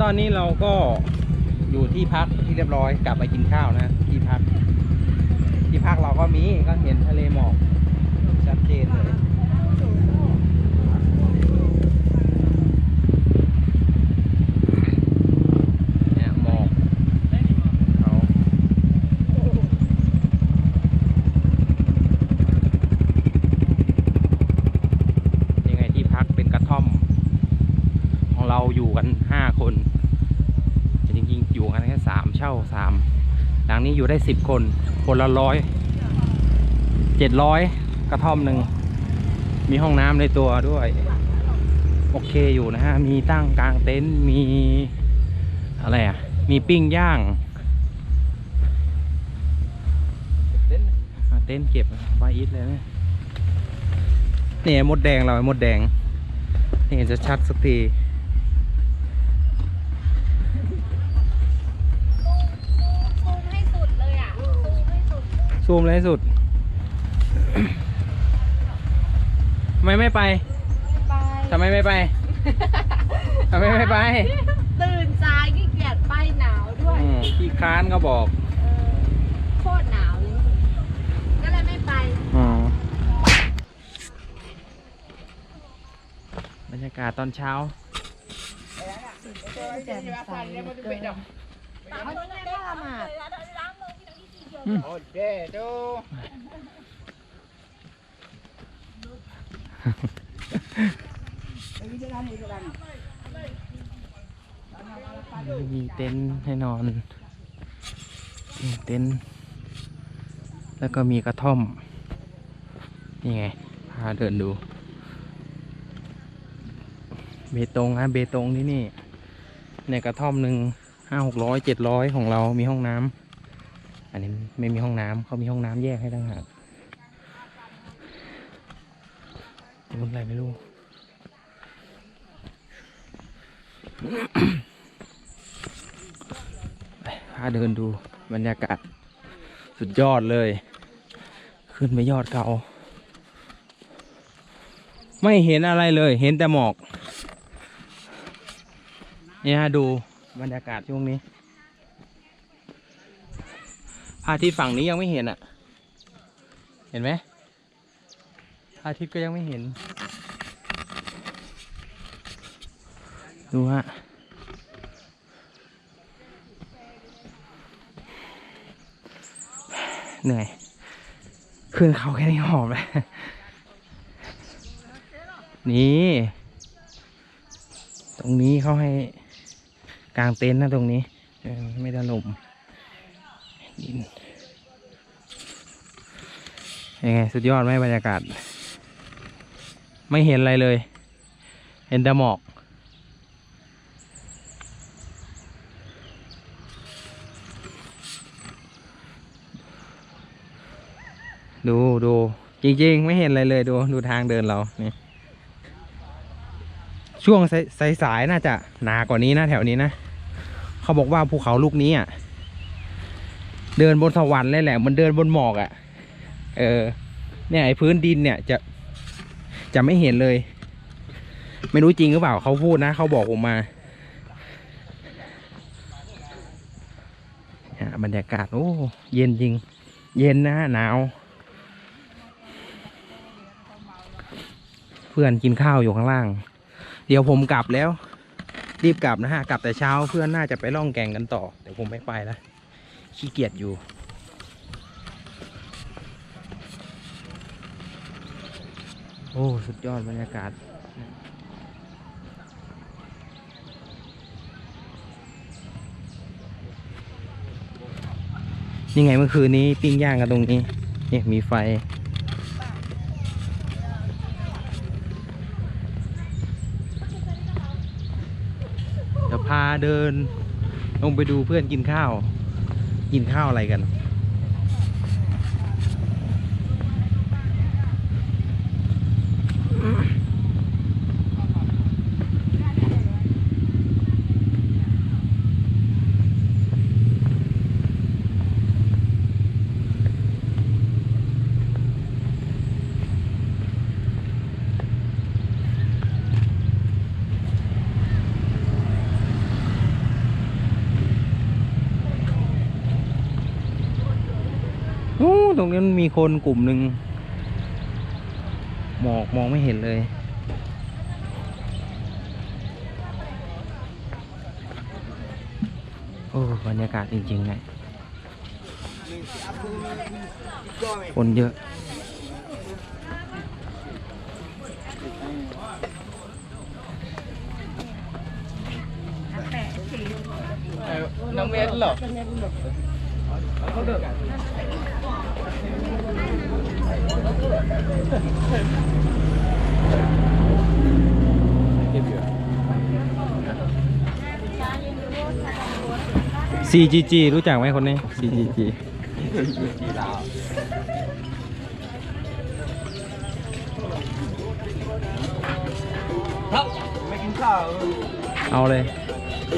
ตอนนี้เราก็อยู่ที่พักที่เรียบร้อยกลับไปกินข้าวนะ ที่พัก ที่พักเราก็มีก็เห็นทะเลหมอกชัดเจนเลยหมอกเขายังไงที่พักเป็นกระท่อม ของเราอยู่กันห้าคนแต่จริงๆ อยู่กันแค่สามเช่าสามหลัง นี้อยู่ได้สิบคน คนละร้อยเจ็ดร้อยกระท่อมหนึ่ง มีห้องน้ำในตัวด้วย โอเคอยู่นะฮะ มีตั้งกลางเต็นท์มีอะไรอะ มีปิ้งย่าง เต็นท์เก็บไฟอิทเลยนะนี่ไอ้มดแดงเราไอ้มดแดงนี่เห็นจะชัดสักที ซูมให้สุดเลยอะ ซูมให้สุด ซูมเลยให้สุด ทำไมไม่ไป ไปทำไมไม่ไป ทำไมไม่ไปตื่นสายขี้เกียจไปหนาวด้วยอืมพี่ค้านก็บอก เออโคตรหนาวเลยก็เลยไม่ไปอ๋อบรรยากาศตอนเช้า แจ่มใสเหลือเกินเขาที่ไหนบ้างอะ Ok, tú. มีเต็นท์ให้นอนมีเต็นท์แล้วก็มีกระท่อม นี่ไง พาเดินดู เบตงฮะเบตงที่นี่ ในกระท่อมหนึ่งห้าหกร้อยเจ็ดร้อยของเรามีห้องน้ำ อันนี้ไม่มีห้องน้ำเขามีห้องน้ำแยกให้ต่างหากรุ่นอะไรไม่รู้ไปพาเดินดูบรรยากาศสุดยอดเลย ขึ้นไปยอดเขาไม่เห็นอะไรเลย เห็นแต่หมอก เนี่ยฮะดูบรรยากาศช่วงนี้ อาทิตย์ฝั่งนี้ยังไม่เห็นอะ เห็นไหมพระอาทิตย์ก็ยังไม่เห็น ดูฮะเหนื่อยขึ้นเขาแค่นี้หอบเลยนี่ ตรงนี้เขาให้กางเต็นท์นะตรงนี้ ไม่ได้ลม ดินยังไงสุดยอดไหมบรรยากาศ ไม่เห็นอะไรเลย เห็นแต่หมอก ดูดูจริงๆ ไม่เห็นอะไรเลยดูดูทางเดินเรานี่ช่วงสายสายๆน่าจะหนากว่านี้นะแถวนี้นะ เขาบอกว่าภูเขาลูกนี้อะ เดินบนสวรรค์เลยแหละ มันเดินบนหมอกอะ เออ เนี่ยไอ้พื้นดินเนี่ยจะจะไม่เห็นเลย ไม่รู้จริงหรือเปล่าเขาพูดนะเขาบอกผมมาบรรยากาศโอ้เย็นจริง เย็นนะหนาว เพื่อนกินข้าวอยู่ข้างล่าง เดี๋ยวผมกลับแล้ว รีบกลับนะฮะ กลับแต่เช้าเพื่อนน่าจะไปล่องแก่งกันต่อ เดี๋ยวผมไม่ไปแล้ว ขี้เกียจอยู่ โอ้ สุดยอดบรรยากาศนี่ไงเมื่อคืนนี้ปิ้งย่างกันตรงนี้ เนี่ยมีไฟ เดี๋ยวพาเดินลงไปดูเพื่อนกินข้าว กินข้าวอะไรกัน ตรงนี้มันมีคนกลุ่มหนึ่งหมอกมองไม่เห็นเลยโอ้บรรยากาศจริงๆเลยคนเยอะน้องเมนเหรอ CGG รู้จักไหมคนนี้ CGG ครับไม่กินข้าวเอาเลย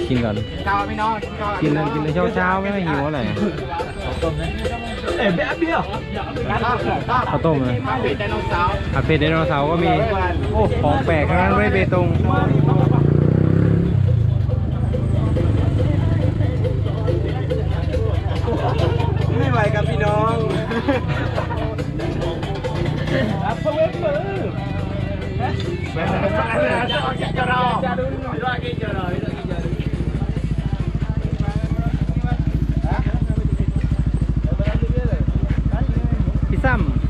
กินก่อนข้าวไม่นอนกินข้าวกินเลยกินเลยเช้าเช้าๆไม่ให้หิวอะไร เอ๊ะแบบเดียวข้าวข้าวข้าวต้มเลยข้าวเป็ดไดโนเสาร์ผัดเผ็ดไดโนเสาร์ก็มี โอ้ ของแปลกทั้งนั้นไม่เบตงไม่ไหวกับพี่น้องครับเพื่อนเพื่อนจะรอจะดูหน่อยว่ากินจะรอ Sam.